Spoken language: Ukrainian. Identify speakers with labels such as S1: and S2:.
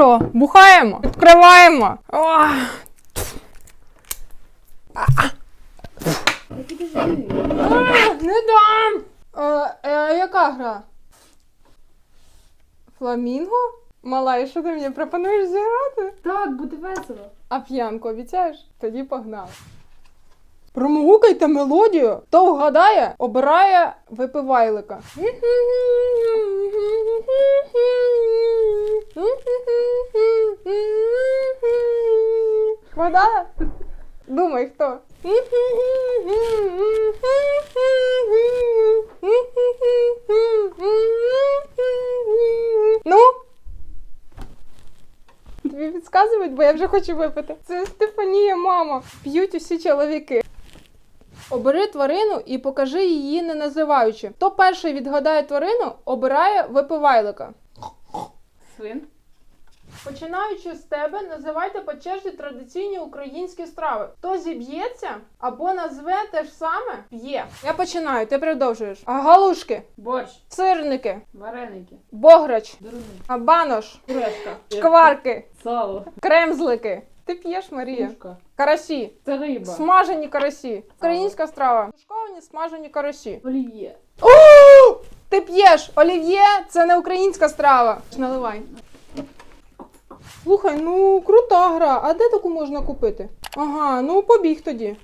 S1: що, бухаємо? Відкриваємо. Ох. Не дам! Е, е, яка гра? Фламінго? Мала, і що ти мені пропонуєш зіграти?
S2: Так, буде весело.
S1: А п'янку обіцяєш? Тоді погнали. Промовукайте мелодію, хто вгадає, обирає випивайлика. Вгадала? Думай, хто? Ну? Тобі підказують, бо я вже хочу випити. Це Стефанія, мама. П'ють усі чоловіки. Обери тварину і покажи її не називаючи. Хто перший відгадає тварину, обирає випивайлика.
S2: Свин.
S1: Починаючи з тебе, називайте по черзі традиційні українські страви. Хто зіб'ється або назве те ж саме, п'є. Я починаю, ти продовжуєш. А галушки,
S2: Борщ.
S1: сирники,
S2: Вареники.
S1: бограч, а банош,
S2: Пюрешка.
S1: шкварки,
S2: Сало.
S1: кремзлики. Ти п'єш, Марія?
S2: Пушка.
S1: Карасі.
S2: Це риба.
S1: Смажені карасі. Українська страва. Тушковані смажені карасі.
S2: Олів'є.
S1: Ти п'єш олів'є, це не українська страва. Наливай. Слухай, ну крута гра. А де таку можна купити? Ага, ну побіг тоді.